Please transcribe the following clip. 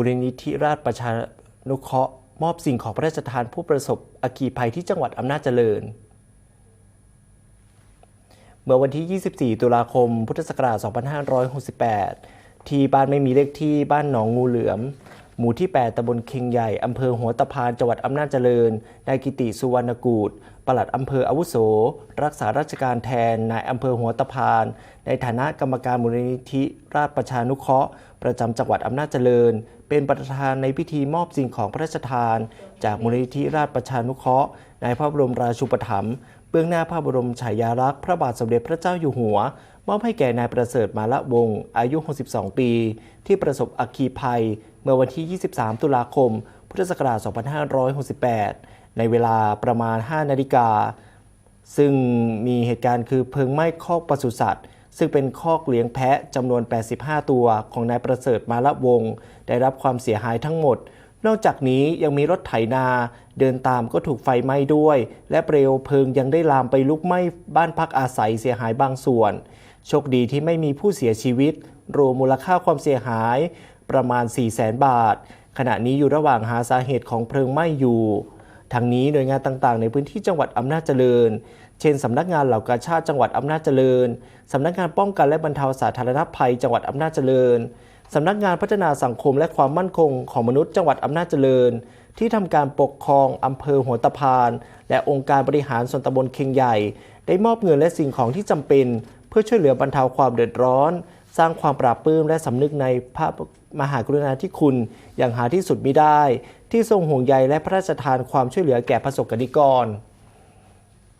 มูลนิธิราชประชานุเคราะห์มอบสิ่งของพระราชทานผู้ประสบอคคีภัยที่จังหวัดอำนาจเจริญ เมื่อวันที่ 24 ตุลาคม พุทธศักราช 2568 ที่บ้านไม่มีเลขที่บ้านหนองงูเหลือม หมู่ที่ 8ตำบลเคียงใหญ่อำเภอหัวตะพานจังหวัดอำนาจเจริญ นายกิติสุวรรณกูดปลัดอำเภออาวุโส รักษาราชการแทน นายอำเภอหัวตะพาน ในฐานะกรรมการมูลนิธิราชประชานุเคราะห์ ประจำจังหวัดอำนาจเจริญ เป็นประธานในพิธีมอบสิ่งของพระราชทาน จากมูลนิธิราชประชานุเคราะห์ ในพระบรมราชูปถัมภ์ เบื้องหน้าพระบรมฉายาลักษณ์พระบาทสมเด็จพระเจ้าอยู่หัว มอบให้แก่นายประเสริฐมาละวงศ์อายุ 62 ปี ที่ประสบอัคคีภัย เมื่อวันที่ 23 ตุลาคม พุทธศักราช 2568 ในเวลาประมาณ 5 นาฬิกา ซึ่งมีเหตุการณ์คือเพลิงไหม้คอกปศุสัตว์ ซึ่งเป็นคอกเลี้ยงแพะจำนวน 85 ตัวของนายประเสริฐมาละวงศ์ได้รับความเสียหายทั้งหมด นอกจากนี้ยังมีรถไถนาเดินตามก็ถูกไฟไหม้ด้วย และเปลวเพลิงยังได้ลามไปลุกไหม้บ้านพักอาศัยเสียหายบางส่วน โชคดีที่ไม่มีผู้เสียชีวิต รวมมูลค่าความเสียหายประมาณ 4 0 0แสนบาท ขณะนี้อยู่ระหว่างหาสาเหตุของเพลิงไหม้อยู่ทั้งนี้หน่วยงานต่างๆ ในพื้นที่จังหวัดอำนาจเจริญ เช่น สำนักงานเหล่ากาชาติจังหวัดอำนาจเจริญ สำนักงานป้องกันและบรรเทาสาธารณภัยจังหวัดอำนาจเจริญ สำนักงานพัฒนาสังคมและความมั่นคงของมนุษย์จังหวัดอำนาจเจริญ ที่ทำการปกครองอำเภอหัวตะพาน และองค์การบริหารส่วนตำบลเคียงใหญ่ ได้มอบเงินและสิ่งของที่จำเป็น เพื่อช่วยเหลือบรรเทาความเดือดร้อน สร้างความปราบปลื้มและสำนึกในพระมหากรุณาธิคุณอย่างหาที่สุดมิได้ ที่ทรงห่วงใยและพระราชทานความช่วยเหลือแก่ประสบกนิกร